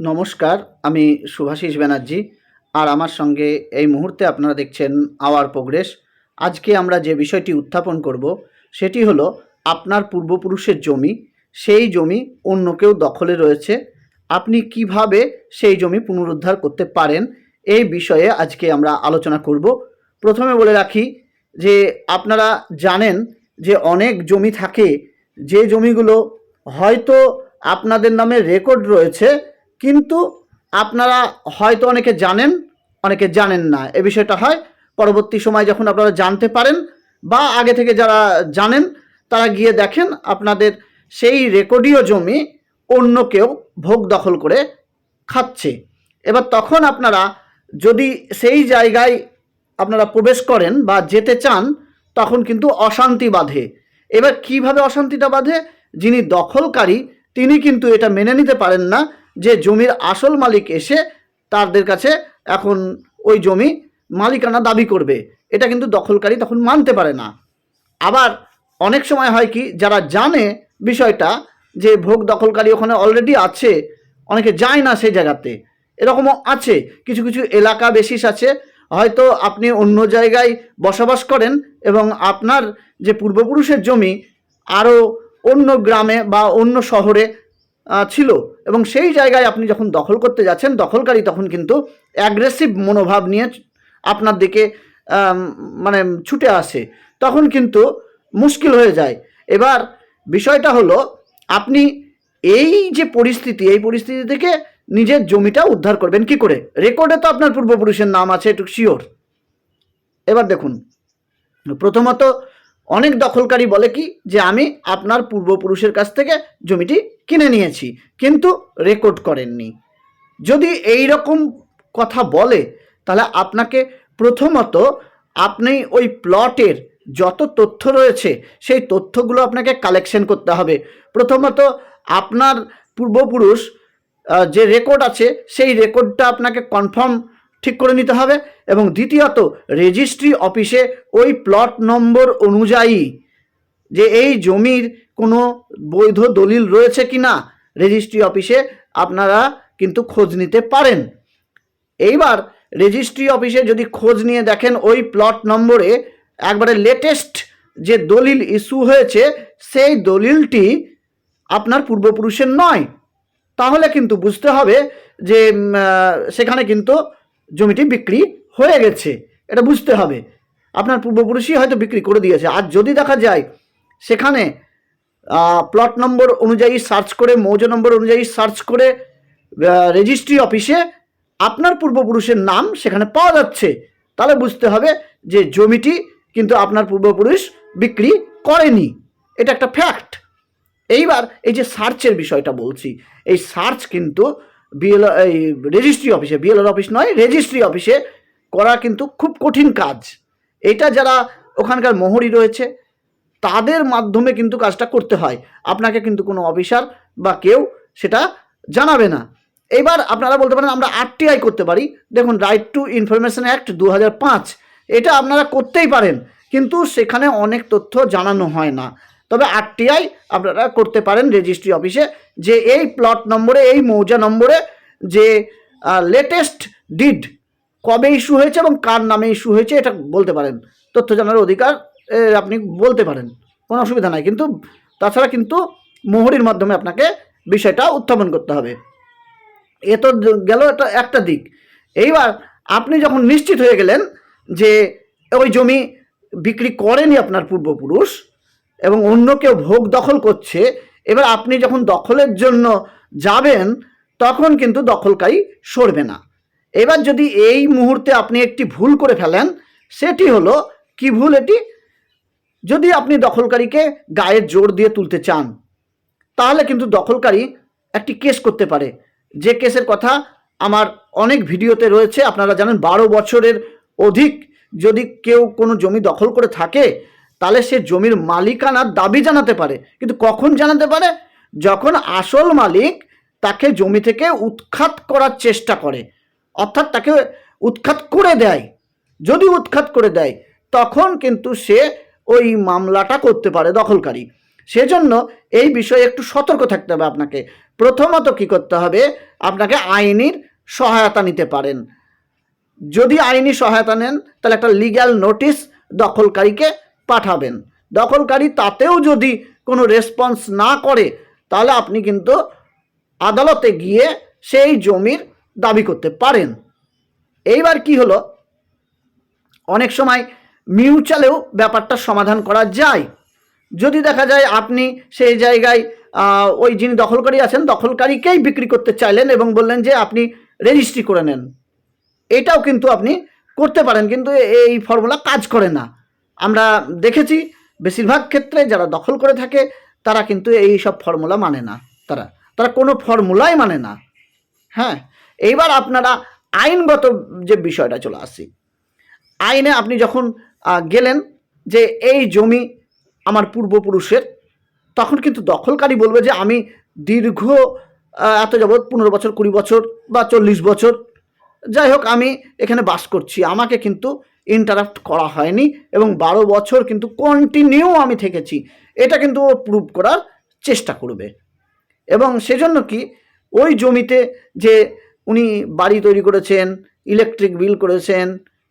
নমস্কার, আমি শুভাশিস ব্যানার্জি। আর আমার সঙ্গে এই মুহূর্তে আপনারা দেখছেন আওয়ার প্রোগ্রেস। আজকে আমরা যে বিষয়টি উত্থাপন করব, সেটি হলো আপনার পূর্বপুরুষের জমি। সেই জমি অন্য কেউ দখলে রয়েছে। আপনি কীভাবে সেই জমি পুনরুদ্ধার করতে পারেন, এই বিষয়ে আজকে আমরা আলোচনা করব। প্রথমে বলে রাখি যে, আপনারা জানেন যে অনেক জমি থাকে, যে জমিগুলো হয়তো আপনাদের নামে রেকর্ড রয়েছে কিন্তু আপনারা হয়তো অনেকে জানেন অনেকে জানেন না। এ বিষয়টা হয়, পরবর্তী সময় যখন আপনারা জানতে পারেন বা আগে থেকে যারা জানেন, তারা গিয়ে দেখেন আপনাদের সেই রেকর্ডীয় জমি অন্য কেউ ভোগ দখল করে খাচ্ছে। এবার তখন আপনারা যদি সেই জায়গায় আপনারা প্রবেশ করেন বা যেতে চান, তখন কিন্তু অশান্তি বাঁধে। এবার কীভাবে অশান্তিটা বাঁধে? যিনি দখলকারী, তিনি কিন্তু এটা মেনে নিতে পারেন না। যে জমির আসল মালিক এসে তাদের কাছে এখন ওই জমি মালিকানা দাবি করবে। এটা কিন্তু দখলকারী তখন মানতে পারে না। আবার অনেক সময় হয় কি, যারা জানে বিষয়টা যে ভোগ দখলকারী ওখানে অলরেডি আছে, অনেকে যায় না সেই জায়গাতে। এরকমও আছে, কিছু কিছু এলাকা বেশিস আছে, হয়তো আপনি অন্য জায়গায় বসবাস করেন এবং আপনার যে পূর্বপুরুষের জমি আরও অন্য গ্রামে বা অন্য শহরে ছিল। এবং সেই জায়গায় আপনি যখন দখল করতে যাচ্ছেন, দখলকারী তখন কিন্তু অ্যাগ্রেসিভ মনোভাব নিয়ে আপনার দিকে মানে ছুটে আসে। তখন কিন্তু মুশকিল হয়ে যায়। এবার বিষয়টা হলো, আপনি এই যে পরিস্থিতি, এই পরিস্থিতি থেকে নিজের জমিটা উদ্ধার করবেন কি করে? রেকর্ডে তো আপনার পূর্বপুরুষের নাম আছে একটু শিওর এবার দেখুন, প্রথমত অনেক দখলকারী বলে কি? যে আমি আপনার পূর্বপুরুষের কাছ থেকে জমিটি কিনে নিয়েছি, কিন্তু রেকর্ড করেননি। যদি এই রকম কথা বলে, তাহলে আপনাকে প্রথমত আপনি ওই প্লটের যত তথ্য রয়েছে, সেই তথ্যগুলো আপনাকে কালেকশন করতে হবে। প্রথমত আপনার পূর্বপুরুষ যে রেকর্ড আছে, সেই রেকর্ডটা আপনাকে কনফার্ম ঠিক করে নিতে হবে। এবং দ্বিতীয়ত রেজিস্ট্রি অফিসে ওই প্লট নম্বর অনুযায়ী যে এই জমির কোনো বৈধ দলিল রয়েছে কি না রেজিস্ট্রি অফিসে আপনারা কিন্তু খোঁজ নিতে পারেন। এইবার রেজিস্ট্রি অফিসে যদি খোঁজ নিয়ে দেখেন, ওই প্লট নম্বরে একবারে লেটেস্ট যে দলিল ইস্যু হয়েছে, সেই দলিলটি আপনার পূর্বপুরুষের নয়। তাহলে কিন্তু বুঝতে হবে যে সেখানে কিন্তু জমিটি বিক্রি হয়ে গেছে। এটা বুঝতে হবে। আপনার পূর্বপুরুষই হয়তো বিক্রি করে দিয়েছে। আর যদি দেখা যায় সেখানে প্লট নম্বর অনুযায়ী সার্চ করে, মৌজা নম্বর অনুযায়ী সার্চ করে রেজিস্ট্রি অফিসে আপনার পূর্বপুরুষের নাম সেখানে পাওয়া যাচ্ছে। তাহলে বুঝতে হবে যে জমিটি কিন্তু আপনার পূর্বপুরুষ বিক্রি করেনি। এটা একটা ফ্যাক্ট এইবার এই যে সার্চের বিষয়টা বলছি, এই সার্চ কিন্তু বিএল এই রেজিস্ট্রি অফিসে বিএলআর অফিস নয় রেজিস্ট্রি অফিসে করা কিন্তু খুব কঠিন কাজ। এটা যারা ওখানকার মোহরি রয়েছে তাদের মাধ্যমে কিন্তু কাজটা করতে হয়। আপনাকে কিন্তু কোনো অফিসার বা কেউ সেটা জানাবে না। এবার আপনারা বলতে পারেন আমরা আরটিআই করতে পারি। দেখুন রাইট টু ইনফরমেশন অ্যাক্ট দু এটা আপনারা করতেই পারেন। কিন্তু সেখানে অনেক তথ্য জানানো হয় না। তবে আরটিআই আপনারা করতে পারেন রেজিস্ট্রি অফিসে যে এই প্লট নম্বরে, এই মৌজা নম্বরে যে লেটেস্ট ডিড কবে ইস্যু হয়েছে এবং কার নামে ইস্যু হয়েছে, এটা বলতে পারেন। তথ্য জানার অধিকার আপনি বলতে পারেন। কোনো অসুবিধা নাই। কিন্তু তাছাড়া কিন্তু মোহরির মাধ্যমে আপনাকে বিষয়টা উত্থাপন করতে হবে। এ তো গেল একটা একটা দিক। এইবার আপনি যখন নিশ্চিত হয়ে গেলেন যে ওই জমি বিক্রি করেনি আপনার পূর্বপুরুষ এবং অন্য কেউ ভোগ দখল করছে, এবার আপনি যখন দখলের জন্য যাবেন, তখন কিন্তু দখলকারী সরবে না। এবার যদি এই মুহূর্তে আপনি একটি ভুল করে ফেলেন, সেটি হলো কি ভুল এটি? যদি আপনি দখলকারীকে গায়ের জোর দিয়ে তুলতে চান, তাহলে কিন্তু দখলকারী একটি কেস করতে পারে। যে কেসের কথা আমার অনেক ভিডিওতে রয়েছে, আপনারা জানেন বারো বছরের অধিক যদি কেউ কোনো জমি দখল করে থাকে, তাহলে সে জমির মালিকানার দাবি জানাতে পারে। কিন্তু কখন জানাতে পারে? যখন আসল মালিক তাকে জমি থেকে উৎখাত করার চেষ্টা করে, অর্থাৎ তাকে উৎখাত করে দেয়। যদি উৎখাত করে দেয়, তখন কিন্তু সে ওই মামলাটা করতে পারে দখলকারী। সেজন্য এই বিষয়ে একটু সতর্ক থাকতে হবে আপনাকে। প্রথমত কি করতে হবে, আপনাকে আইনির সহায়তা নিতে পারেন। যদি আইনি সহায়তা নেন, তাহলে একটা লিগ্যাল নোটিশ দখলকারীকে পাঠাবেন। দখলকারী তাতেও যদি কোনো রেসপন্স না করে, তাহলে আপনি কিন্তু আদালতে গিয়ে সেই জমির দাবি করতে পারেন। এইবার কি হলো? অনেক সময় মিউচুয়ালেও ব্যাপারটা সমাধান করা যায়। যদি দেখা যায় আপনি সেই জায়গায় ওই যিনি দখলকারী আছেন, দখলকারীকেই বিক্রি করতে চাইলেন এবং বললেন যে আপনি রেজিস্ট্রি করে নেন। এটাও কিন্তু আপনি করতে পারেন, কিন্তু এই ফর্মুলা কাজ করে না। আমরা দেখেছি বেশিরভাগ ক্ষেত্রে যারা দখল করে থাকে, তারা কিন্তু এই সব ফর্মুলা মানে না। তারা তারা কোনো ফর্মুলাই মানে না। হ্যাঁ এইবার আপনারা আইনগত যে বিষয়টা চলে আসি আইনে আপনি যখন গেলেন যে এই জমি আমার পূর্বপুরুষের। তখন কিন্তু দখলকারী বলবে যে আমি দীর্ঘ এত যাবৎ পনেরো বছর, কুড়ি বছর বা চল্লিশ বছর যাই হোক আমি এখানে বাস করছি। আমাকে কিন্তু ইন্টারাপ্ট করা হয়নি এবং বারো বছর কিন্তু কন্টিনিউ আমি থেকেছি। এটা কিন্তু ও প্রুভ করার চেষ্টা করবে। এবং সেজন্য কি ওই জমিতে যে উনি বাড়ি তৈরি করেছেন ইলেকট্রিক বিল করেছেন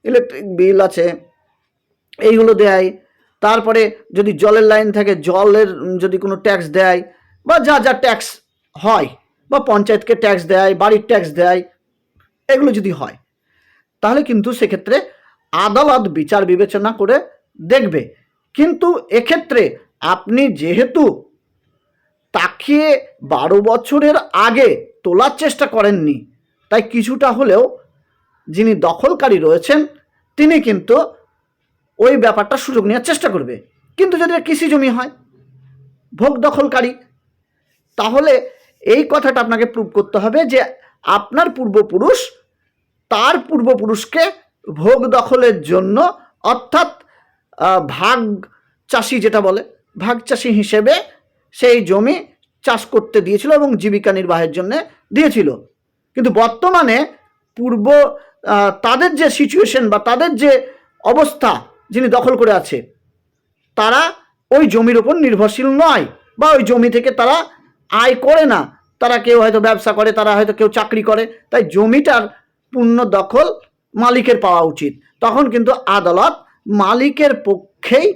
ইলেকট্রিক বিল আছে এইগুলো দেয়। তারপরে যদি জলের লাইন থাকে, জলের যদি কোনো ট্যাক্স দেয়, বা যা যা ট্যাক্স হয়, বা পঞ্চায়েতকে ট্যাক্স দেয়, বাড়ির ট্যাক্স দেয়, এগুলো যদি হয়, তাহলে কিন্তু সেক্ষেত্রে আদালত বিচার বিবেচনা করে দেখবে। কিন্তু এক্ষেত্রে আপনি যেহেতু তাকে বারো বছরের আগে তোলার চেষ্টা করেননি, তাই কিছুটা হলেও যিনি দখলকারী রয়েছেন, তিনি কিন্তু ওই ব্যাপারটা সুযোগ নেওয়ার চেষ্টা করবে। কিন্তু যদি কৃষি জমি হয়, ভোগ দখলকারী, তাহলে এই কথাটা আপনাকে প্রুভ করতে হবে যে আপনার পূর্বপুরুষ তার পূর্বপুরুষকে ভোগ দখলের জন্য অর্থাৎ ভাগ চাষি যেটা বলে, ভাগ চাষি হিসেবে সেই জমি চাষ করতে দিয়েছিল এবং জীবিকা নির্বাহের জন্য দিয়েছিল। কিন্তু বর্তমানে পূর্ব তাদের যে সিচুয়েশন বা তাদের যে অবস্থা যিনি দখল করে আছে, তারা ওই জমির ওপর নির্ভরশীল নয় বা ওই জমি থেকে তারা আয় করে না। তারা কেউ হয়তো ব্যবসা করে, তারা হয়তো কেউ চাকরি করে। তাই জমিটার পূর্ণ দখল মালিকের পাওয়া উচিত। তখন কিন্তু আদালত মালিকের পক্ষেই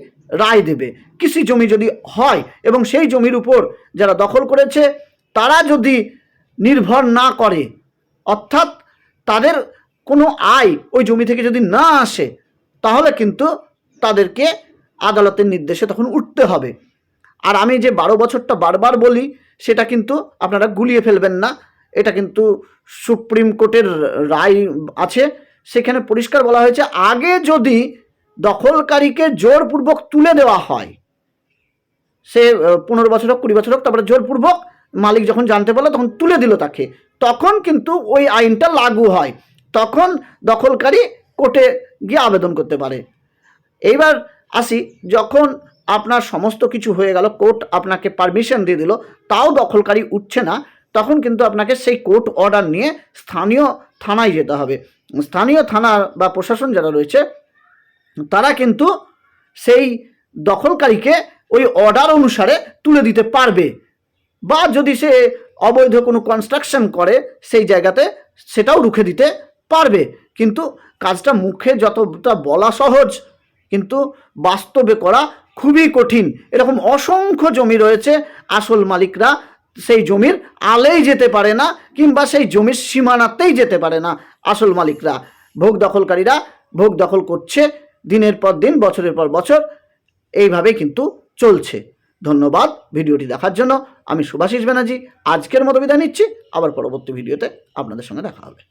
রায় দেবে। কৃষি জমি যদি হয় এবং সেই জমির উপর যারা দখল করেছে, তারা যদি নির্ভর না করে, অর্থাৎ তাদের কোনো আয় ওই জমি থেকে যদি না আসে তাহলে কিন্তু তাদেরকে আদালতের নির্দেশে তখন উঠতে হবে। আর আমি যে বারো বছরটা বারবার বলি, সেটা কিন্তু আপনারা গুলিয়ে ফেলবেন না। এটা কিন্তু সুপ্রিম কোর্টের রায় আছে। সেখানে পরিষ্কার বলা হয়েছে, আগে যদি দখলকারীকে জোরপূর্বক তুলে দেওয়া হয়, সে পনেরো বছর হোক, কুড়ি বছর হোক, তারপরে জোরপূর্বক মালিক যখন জানতে পারল, তখন তুলে দিল তাকে। তখন কিন্তু ওই আইনটা লাগু হয়। তখন দখলকারী কোর্টে গিয়ে আবেদন করতে পারে। এইবার আসি, যখন আপনার সমস্ত কিছু হয়ে গেল, কোর্ট আপনাকে পারমিশন দিয়ে দিল, তাও দখলকারী উঠছে না, তখন কিন্তু আপনাকে সেই কোর্ট অর্ডার নিয়ে স্থানীয় থানায় যেতে হবে। স্থানীয় থানা বা প্রশাসন যারা রয়েছে, তারা কিন্তু সেই দখলকারীকে ওই অর্ডার অনুসারে তুলে দিতে পারবে। বা যদি সে অবৈধ কোনো কনস্ট্রাকশন করে, সেই জায়গাতে সেটাও রুখে দিতে পারবে। কিন্তু কাজটা মুখে যতটা বলা সহজ, কিন্তু বাস্তবে করা খুবই কঠিন। এরকম অসংখ্য জমি রয়েছে, আসল মালিকরা সেই জমির আলেই যেতে পারে না, কিংবা সেই জমির সীমানাতেই যেতে পারে না আসল মালিকরা। ভোগ দখলকারীরা ভোগ দখল করছে, দিনের পর দিন, বছরের পর বছর। এইভাবে কিন্তু চলছে। ধন্যবাদ ভিডিওটি দেখার জন্য। আমি সুভাষিস ব্যানার্জি, আজকের মতো বিদায় নিচ্ছি। আবার পরবর্তী ভিডিওতে আপনাদের সঙ্গে দেখা হবে।